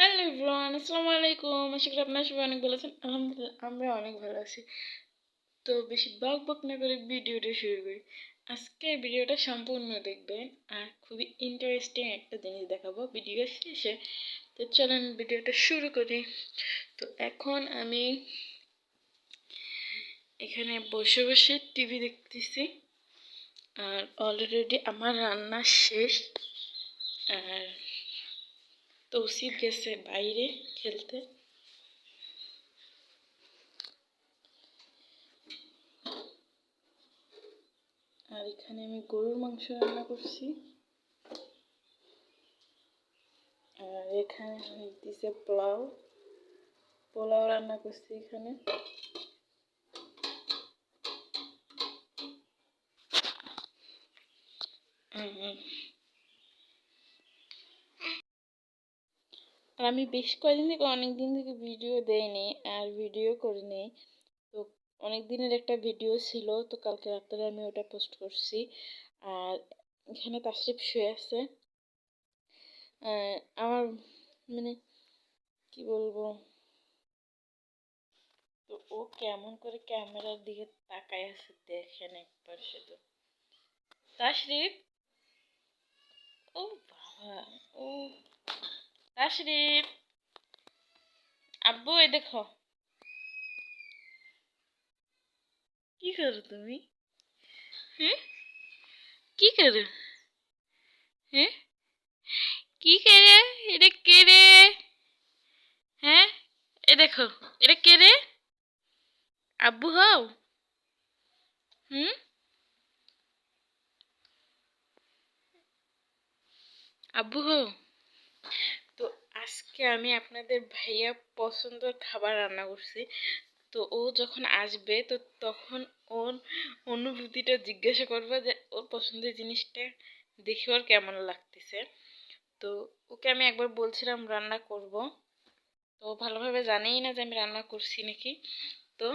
Hello everyone, আসসালামু আলাইকুম। আশা করি আপনারা সবাই অনেক ভালো আছেন। আলহামদুলিল্লাহ আমরা অনেক ভালো আছি। তো বেশি বক বক না করে ভিডিওটা শুরু করি। আজকে ভিডিওটা সম্পূর্ণ দেখবেন আর খুবই ইন্টারেস্টিং একটা জিনিস দেখাবো ভিডিও শেষে। তো চলেন ভিডিওটা শুরু করি। তো এখন আমি এখানে বসে বসে টিভি দেখতেছি। আর অলরেডি আমার রান্না শেষ। আর তৌসিফ গেছে বাইরে খেলতে আর এখানে আমি গরুর মাংস রান্না করছি আর এখানে দিছে পোলাও পোলাও রান্না করছি এখানে আর আমি বেশ কয়েকদিন থেকে অনেক দিন থেকে ভিডিও দেইনি আর ভিডিও করিনি। তো অনেক দিনের একটা ভিডিও ছিল, তো কালকে রাত্রে আমি ওটা পোস্ট করছি। আর এখানে তাশরিফ শুয়ে আছে। আমার মানে কি বলব? তো ও কেমন করে ক্যামেরার দিকে তাকায় আছে দেখেন একবার শুধু। তাশরিফ ও বাবা, ও তাশরিফ আব্বু এই দেখো। কি করো তুমি? হ্যাঁ কি করো? হ্যাঁ কি করে? এটা কে রে? হ্যাঁ? এ দেখো এটা কে রে? আব্বু হও। হুম? আব্বু হও। আজকে আমি আপনাদের ভাইয়া পছন্দের খাবার রান্না করছি। তো ও যখন আসবে, তো তখন ওর অনুভূতিটা জিজ্ঞাসা করব যে, ওর পছন্দের জিনিসটা দেখে ওর কেমন লাগতেছে। তো ওকে আমি একবার বলছিলাম রান্না করব। তো ভালোভাবে জানেই না যে আমি রান্না করছি নাকি। তো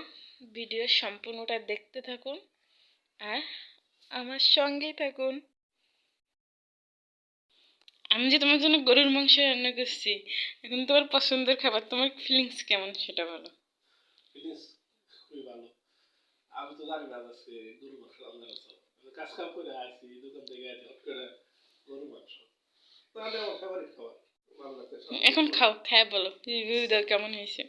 ভিডিওর সম্পূর্ণটা দেখতে থাকুন আর আমার সঙ্গেই থাকুন। আমি যে তোমার জন্য গরুর মাংস রান্না করছি এখন তোমার পছন্দের খাবার তোমার ফিলিংস কেমন সেটা বলো। ফিলিংস খুবই ভালো। আমি তো জানি না আজকে গরু মাংস রান্না করছ। কাজ কাম করে আসি দোকান থেকে আসি হট করে গরু মাংস। তাহলে আমার ফেভারিট খাবার ভালো লাগছে সব। এখন খাও খায় বলো রিভিউ দাও কেমন হয়েছে।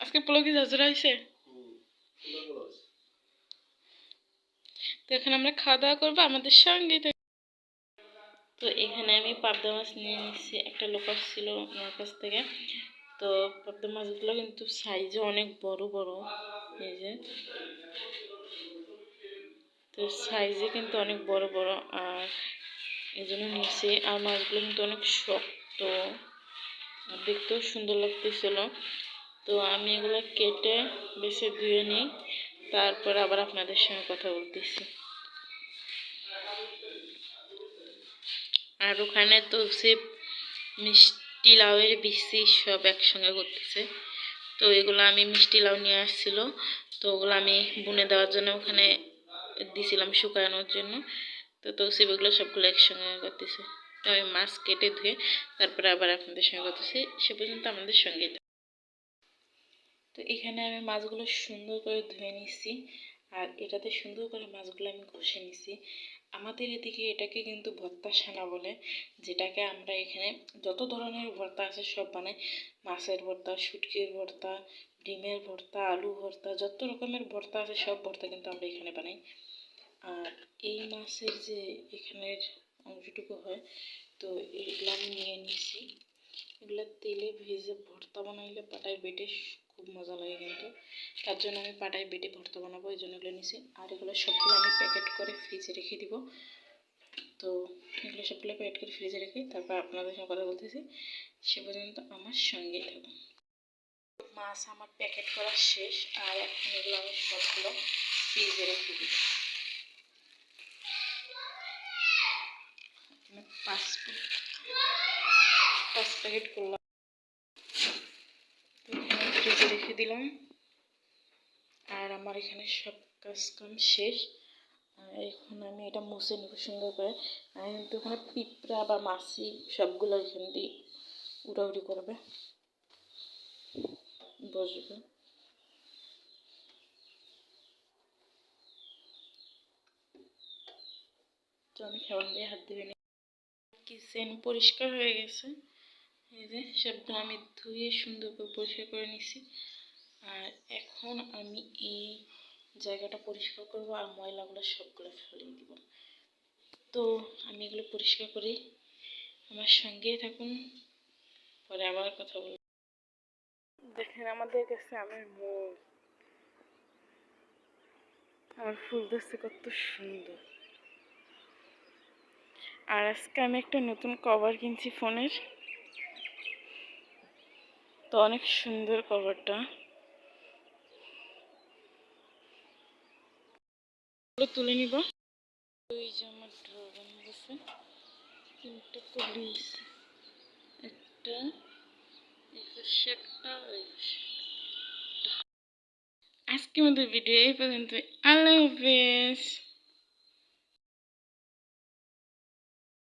আজকে পোলো কি ঝাঁঝরা হয়েছে হুম সুন্দর ভালো হয়েছে। তো এখন আমরা খাওয়া দাওয়া করব আমাদের সঙ্গে। তো এখানে আমি পাবদা মাছ নিয়ে নিচ্ছি একটা লোক ছিল আমার কাছ থেকে। তো পাবদা মাছগুলো কিন্তু সাইজে অনেক বড় বড়, এই যে। তো সাইজে কিন্তু অনেক বড় বড়, আর এই জন্য নিচ্ছি আর মাছগুলো কিন্তু অনেক শক্ত দেখতেও সুন্দর লাগতেছিল। তো আমি এগুলো কেটে বেছে ধুয়ে নিই, তারপর আবার আপনাদের সঙ্গে কথা বলতেছি। আর ওখানে তো সে মিষ্টি লাউয়ের বিসি সব একসঙ্গে করতেছে। তো এগুলো আমি মিষ্টি লাউ নিয়ে আসছিল, তো ওগুলো আমি বুনে দেওয়ার জন্য ওখানে দিছিলাম শুকানোর জন্য। তো তৌসিব এগুলো সবগুলো একসঙ্গে করতেছে। তো আমি মাছ কেটে ধুয়ে তারপরে আবার আপনাদের সঙ্গে করতেছি। সে পর্যন্ত আমাদের সঙ্গেই। তো এখানে আমি মাছগুলো সুন্দর করে ধুয়ে নিচ্ছি আর এটাতে সুন্দর করে মাছগুলো আমি ঘষে নিছি। আমাদের এদিকে এটাকে কিন্তু ভর্তা সানা বলে, যেটাকে আমরা এখানে যত ধরনের ভর্তা আছে সব বানাই। মাছের ভর্তা, শুটকির ভর্তা, ডিমের ভর্তা আলু ভর্তা, যত রকমের ভর্তা আছে সব ভর্তা কিন্তু আমরা এখানে বানাই। আর এই মাছের যে এখানের অংশটুকু হয়, তো এগুলো আমি নিয়ে নিছি। এগুলো তেলে ভেজে ভর্তা বানাইলে পাটায় বেটে খুব মজা লাগে কিন্তু। তার জন্য আমি পাটায় বেটে ভর্তা বানাবো, এই জন্য এগুলো নিছি। আর এগুলো সবগুলো আমি প্যাকেট করে ফ্রিজে রেখে দিব। তো এগুলো সবগুলো প্যাকেট করে ফ্রিজে রেখে তারপর আপনাদের সঙ্গে কথা বলতেছি। সে পর্যন্ত আমার সঙ্গেই থাকুন। মাছ আমার প্যাকেট করা শেষ, আর এখন এগুলো আমি সবগুলো ফ্রিজে রেখে দিব। পাঁচ পাঁচ প্যাকেট করলাম। ফ্রিজে রেখে দিলাম। আর আমার এখানে সব কাজ কাম শেষ এখন আমি এটা মুছে নেব সুন্দর করে। কিন্তু ওখানে পিঁপড়া বা মাছি সবগুলো এখান দিয়ে উড়াউড়ি করবে। বসবে। তো আমি খাবার দিয়ে হাত ধুয়ে কিচেন পরিষ্কার হয়ে গেছে। এই যে সবগুলো আমি ধুয়ে সুন্দর করে পরিষ্কার করে নিছি। আর এখন আমি এই জায়গাটা পরিষ্কার করব আর ময়লাগুলো সবগুলো ফেলে দিব। তো আমি এগুলো পরিষ্কার করি। আমার সঙ্গেই থাকুন। পরে আবার কথা বলব। দেখেন, আমাদের কাছে আমার মুখ আমার ফুল দেখতে কত সুন্দর। আর আজকে আমি একটা নতুন কভার কিনছি ফোনের। তো অনেক সুন্দর কভারটা তুলে নিব। আমার ড্রগন গেছে একটা একটা আজকে আমাদের ভিডিও এই পর্যন্ত আল্লাহ হাফেজ।